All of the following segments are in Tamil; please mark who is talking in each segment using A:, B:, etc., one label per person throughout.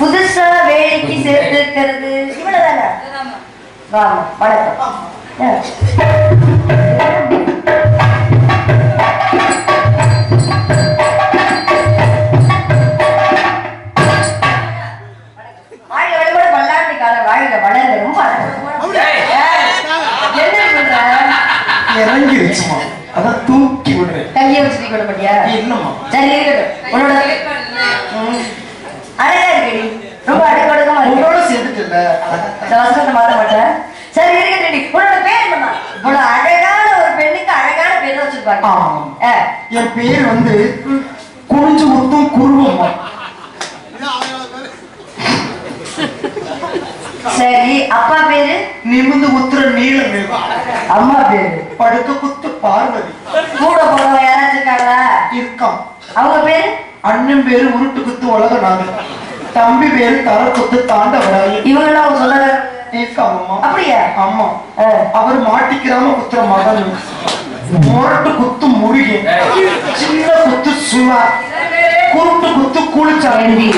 A: புதுசா வேலைக்கு சேர்த்திருக்கிறது. இவ்வளவுதானே. வாமா வணக்கம்.
B: இறங்கிருச்சுமா அதான் தூக்கி விடுறேன்.
A: கையை வச்சு கொள்ள மாட்டியா
B: என்னம்மா?
A: சரி இருக்கட்டும். உன்னோட. அழகா இருக்கடி ரொம்ப அழகோடமா இருக்கு.
B: உங்களோட சேர்ந்துட்டு
A: இந்த வசனத்தை மாற மாட்டேன். சரி உன்னோட பேர் இவ்வளவு அழகான ஒரு பெண்ணுக்கு அழகான பேர் வச்சிருப்பாங்க.
B: என் பேர் வந்து குனிஞ்சு முத்தும் குருவம்மா
A: சரி அப்பா பேரு?
B: நிமிந்து உத்துற நீளம்
A: அம்மா பேரு?
B: படுக்க குத்து பார்வதி.
A: கூட போறவங்க யாராச்சும் இருக்காங்களா?
B: இருக்கான்
A: அவங்க பேரு?
B: அண்ணன் பேரு உருட்டு குத்து உலகநாதன். தம்பி பேரு தர குத்து தாண்டவராயி
A: இவங்கெல்லாம் அவங்க சொல்ல
B: இருக்காங்கம்மா
A: அப்படியா?
B: ஆமா
A: ஆ.
B: அவர் மாட்டிக்கிறாம குத்துற மகன். முரட்டு குத்து முருகன் சின்ன குத்து சுவா. குருட்டு குத்து
A: எழுதி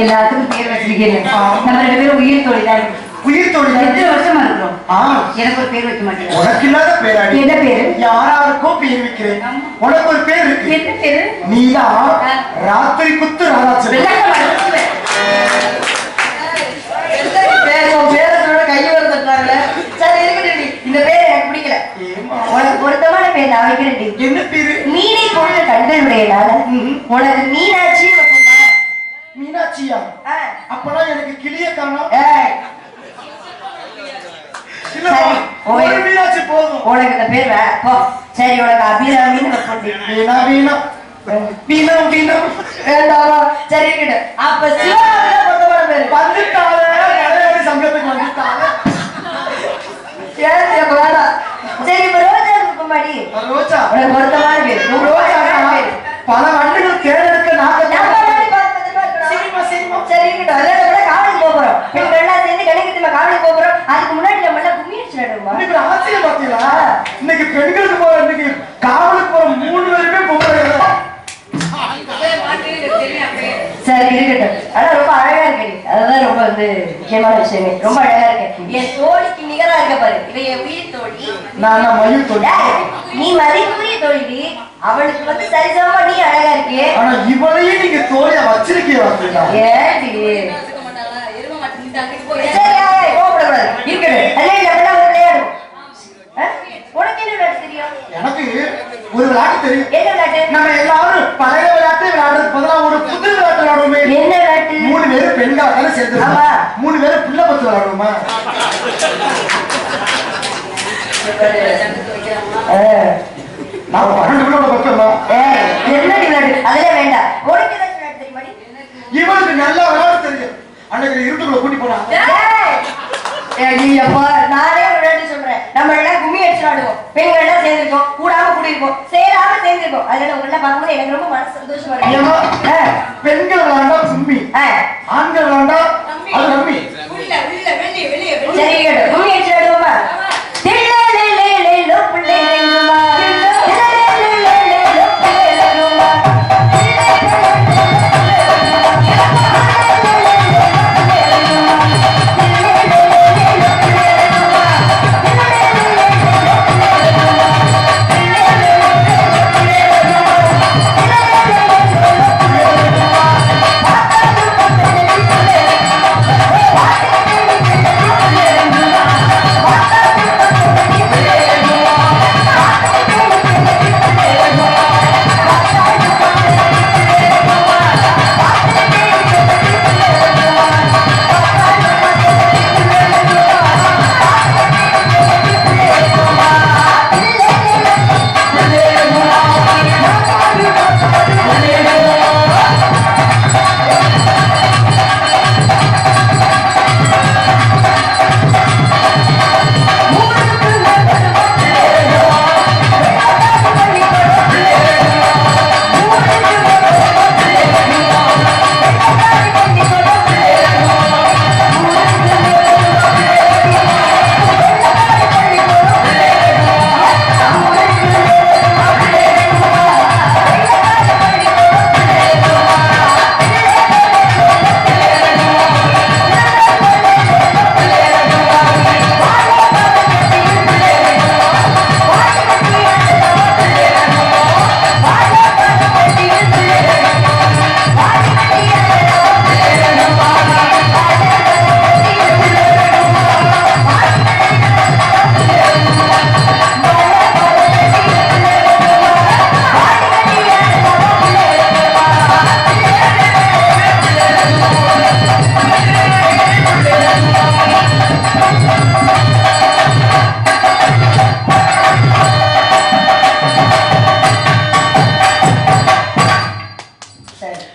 A: எல்லாத்துக்கும் பேர் வச்சிருக்கீங்க. நம்ம ரெண்டு பேரும் உயிர் தொழிலாளி
B: உயிர் தொழில்.
A: எத்தனை வருஷமா இருக்கிறோம். எனக்கு ஒரு பேர் வைக்க மாட்டேங்க
B: உனக்கு இல்லாத பேராடி.
A: என்ன பேரு?
B: யாராருக்கோ பேர் வைக்கிறேன். உனக்கு ஒரு பேர் இருக்கு.
A: என்ன பேரு?
B: நீதான் ராத்திரி குத்து ராதாச்சரி
A: பேர் உன் பேரை சொல்ல கையை வர தட்டுறாங்களே. சரி, இருக்கட்டும் டி. இந்த பேர் எனக்கு பிடிக்கல உனக்கு பொருத்தமான பேர் நான் வைக்கிறேன் டி.
B: என்ன பேரு
A: மீனை போன்ற கண்கள் உடையனால உனக்கு மீனாட்சி வைப்போமா?
B: மீனாட்சியா
A: ஆ.
B: அப்பெல்லாம் எனக்கு கிளிய காணோம்
A: ஏய்,
B: இல்லம்மா,
A: சரி, ஓய்.
B: ஒரு மீனாட்சி போதும்
A: உனக்கு இந்த பேர் போ. சரி உனக்கு அபிராமின்னு வைப்போம் டி.
B: வீணா வீணா வீணம் வீணம்
A: வேண்டாமா சரி இருக்கட்டும் அப்ப சிவாவுக்கு பொருத்தமான பேர்
B: வந்துட்டால மலையாளி சங்கத்துக்கு வந்துட்டால
A: ஏன் அப்ப வேண்டாம் சரி இப்ப ரோஜா இருக்குமாடி
B: ரோஜா
A: உனக்கு பொருத்தமான பேர் உன்
B: ரோஜா
A: ரோஜா பேர்
B: பல வண்டுகள் தேர்ந்தெடுக்க
A: நம்ம
B: நாங்க
A: முன்னாடி பார்த்து பத்திரமா இருக்கணும்.
B: சரிம்மா சரிம்மா
A: சரி இருக்கட்டும் அதோட கூட காவலுக்கு போக போறோம் பெண்கள் எல்லாம் சேர்ந்து கணிக்கத்துல காவலுக்கு போக போறோம் அதுக்கு முன்னாடி நம்ம எல்லாம் கும்மி அடிச்சு நடுவோமா
B: இன்னைக்கு ஒரு ஆச்சரியம் பாத்தீங்களா இன்னைக்கு பெண்களுக்கு போற இன்னைக்கு காவலுக்கு போற மூணு பேருமே பொம்பளை
C: அப்படியே மாட்டு எனக்கு தெரியும் அப்படியே.
A: சரி இருக்கட்டும் ஆனா ரொம்ப அழகா இருக்கு அதுதான் ரொம்ப வந்து முக்கியமான விஷயமே. ரொம்ப அழகா இருக்கு. என் தோழிக்கு நிகரா இருக்க பாரு. இவ என் உயிர் தோழி.
B: நான் மயில்
A: நீ மதிப்புரிய தோழி. அவளுக்கு வந்து சரிசமமா நீ அழகா இருக்கு.
B: ஆனா நீங்க தோழியா வச்சிருக்கீங்க
A: உனக்கு என்ன விளையாட்டு தெரியும்?
B: எனக்கு ஒரு விளையாட்டு தெரியும்.
A: என்ன விளையாட்டு?
B: நம்ம எல்லாரும் பழைய விளையாட்டு விளையாடுறது பதிலா ஒரு புது விளையாட்டு விளையாடுவோமே.
A: என்ன விளையாட்டு?
B: மூணு பேரும் பெண்களா தானே சேர்ந்து. மூணு பேரும் பிள்ளை பத்து விளையாடுவோமா. நான் பன்னெண்டு பிள்ளை பத்தமா
A: ஏய், என்னடி விளையாட்டு? அதெல்லாம் வேண்டாம். உனக்கு ஏதாச்சும் விளையாட்டு தெரியுமாடி
B: இவனுக்கு நல்லா விளையாட தெரியும். அன்னைக்கு இருட்டுக்குள்ள கூட்டி போனா
A: ஏய், ஏய், நீ அப்பா நானே ஒரு விளையாட்டு சொல்றேன் நம்ம ஆடுவோம் பெண்கள் எல்லாம் சேர்ந்திருக்கோம். கூடாம கூடியிருக்கோம். சேராம சேர்ந்திருக்கோம். அதனால உங்க எல்லாம் பார்க்கும்போது எனக்கு ரொம்ப மனசு சந்தோஷமா இருக்கு.
B: பெண்கள் கும்மி
A: ஆ.
B: ஆண்கள் விளையாண்டா அது ரம்மி
C: உள்ள உள்ள வெளியே வெளியே வெளியே.
A: சரி கேட்டு கும்மி அடிச்சு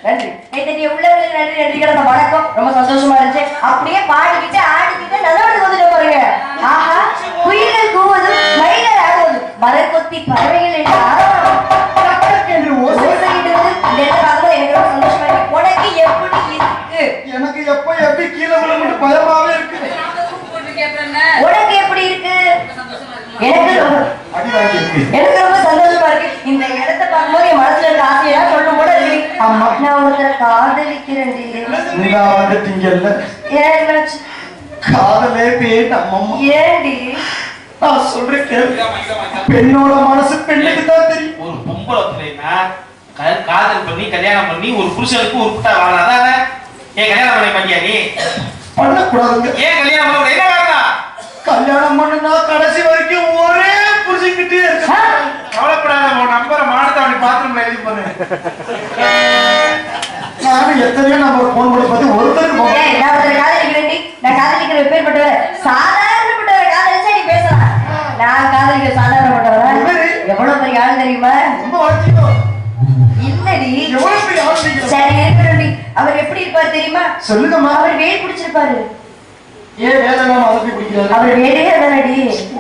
A: நன்றி.
B: நேற்று உள்ளவர்களுக்கு
A: நன்றி நன்றி அந்த வணக்கம். ரொம்ப சந்தோஷமா இருந்துச்சு. அப்படியே பாடிக்கிட்டு ஆடிக்கிட்டு
B: நல்லவனுக்கு வந்துட்டு பாருங்க. ஆஹா குயில்கள் கூவதும் மயில்கள்
C: ஆகுவதும் மரக்கொத்தி பறவைகள்
A: என்று என்று ஓசையிடுவது
C: இந்த இடத்துல
A: எனக்கு ரொம்ப
B: சந்தோஷமா இருக்கு.
A: உனக்கு எப்படி இருக்கு? எனக்கு எப்ப எப்படி கீழே விழுந்து எப்படி இருக்கு? எனக்கு எனக்கு
B: ஆமா.
A: நான் ஒருத்தரை காதலிக்கிறேன்
B: இந்த வந்துட்டீங்கல்ல
A: ஏன் என்னாச்சு?
B: காதலே நான் சொல்றேன் கேளு. பெண்ணோட மனசு பெண்ணுக்கு தான் தெரியும்.
D: ஒரு பொம்பளை பிள்ளைனா கா- காதல் பண்ணி கல்யாணம் பண்ணி ஒரு புருஷனுக்கு ஒரு புட்டா வாழ. அதானே ஏன் கல்யாணம் பண்ண மாட்டியா நீ?
B: பண்ணக்கூடாதுங்க.
D: ஏன் கல்யாணம் பண்ண என்ன காரணம்
B: கல்யாணம் பண்ணுனா கடைசி வரைக்கும் இருக்கு
D: கவலைப்படாத உன் நம்பரை மானத்தவணி பாத்ரூம்ல எழுதி பண்ணு
B: நானும் எத்தனையோ நம்பர் போன் பண்ணி பார்த்து ஒருத்தருக்கு
A: நான் காதலிக்கிற எப்பேற்பட்டவரை? சாதாரணப்பட்டவரை காதலிச்சா நீ பேசலாம். நான் காதலிக்கிற சாதாரணப்பட்டவரா?
B: இவரு?
A: எவ்வளவு பெரிய ஆள் தெரியுமா?
B: ரொம்ப
A: இல்லடி. சரி, இருக்கட்டும்டி. அவர் எப்படி இருப்பார் தெரியுமா
B: சொல்லுங்கம்மா
A: அவர் வேல் பிடிச்சிருப்பாரு
B: ஏன் வேலை
A: அவர் வேலையே அதானடி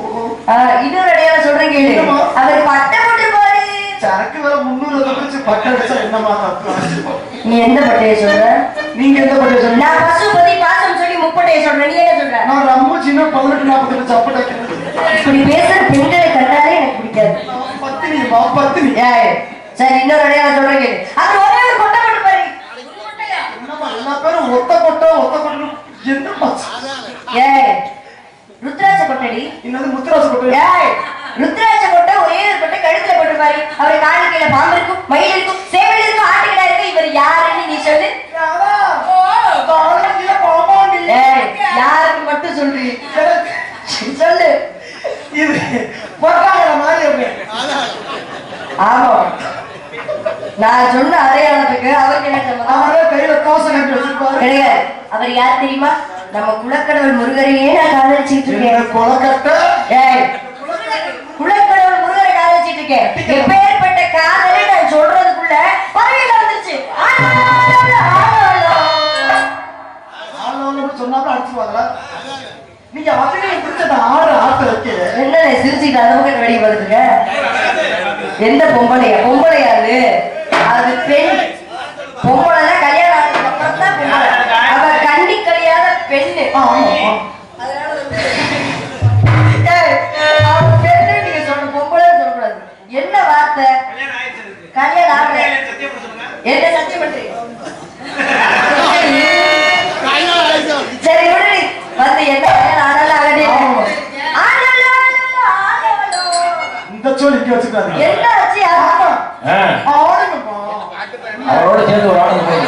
A: ஆ, இன்னொரு அடையாளம் சொல்றேன் கேளு? அவர் பட்டை போட்டிருப்பாரு.
B: சரக்கு பட்ட அடிச்சா என்னமா?
A: நீ எந்த பட்டையை சொல்ற?
B: நீங்க எந்த பட்ட சொல்லுங்க
A: நான் பசுபதி பாசம் சொல்லி முப்பட்டையை சொல்றேன். நீ என்ன சொல்ற?
B: நான் ரொம்ப சின்ன பதினெட்டு நாற்பத்தெட்டு சாப்பிட்டு
A: இப்படி பேசுற பெண்களை கண்டாலே எனக்கு பிடிக்காது.
B: பத்தினி
A: ஏய், சரி இன்னொரு அடையாளம் சொல்றேன் கேளு. அவர் ஒரே ஒரு கொட்டை போட்டிருப்பாரு.
B: என்னம்மா எல்லா பேரும் ஒத்த கொட்டை ஒத்த கொட்டை என்னம்மா
A: ஏய் ருத்ராட்ச கொட்டடி.
B: என்னது முத்துராசு கொட்டை
A: ஏய் ருத்ராட்ச கொட்டை ஒரே ஒரு கொட்டை கழுத்துல போட்டிருப்பாரு. அவர் காலு கீழே பாம்பு இருக்கும் மயில் இருக்கும் சேவல் இருக்கும் ஆட்டுக்கடா இருக்கும். இவர் யாருன்னு நீ சொல்லு. யாருக்கு மட்டும் சொல்றீ சொல்லு.
B: இது பொறாங்கல மாதிரி
A: ஆமா. நான் சொன்ன அடையாளத்துக்கு அவருக்கு என்ன
B: கையில காசு கட்டி வச்சிருப்பாரு.
A: கிடையாது அவர் யார் தெரியுமா? நம்ம குலக்கடவுள் முருகரையே நான் காதலிச்சுட்டு இருக்கேன். குலக்கடவுள் முருகரை காதலிச்சிட்டு இருக்கேன். எப்பேற்பட்ட காதலை நான் சொல்றதுக்குள்ள பறவையில வந்துருச்சு.
B: சொன்னாலும் அடிச்சுவாங்களா நீங்க அதுல பிடிச்சத ஆடு ஆட்ட வைக்க
A: என்ன சிரிச்சுட்டு அந்த பக்கம் வெடி வருதுங்க எந்த பொம்பளையா? பொம்பளையா அது. அது பெண். பொம்பளை என்ன
D: சத்தியம்
A: பண்றீங்க? சரி விடு. வந்து என்ன ஆனாலும் ஆனாலும்
B: இந்த இங்க வச்சுக்காதீங்க.
A: என்ன
B: ஆடுங்கப்பா
E: அவரோட சேர்ந்து ஒரு ஆடு போய்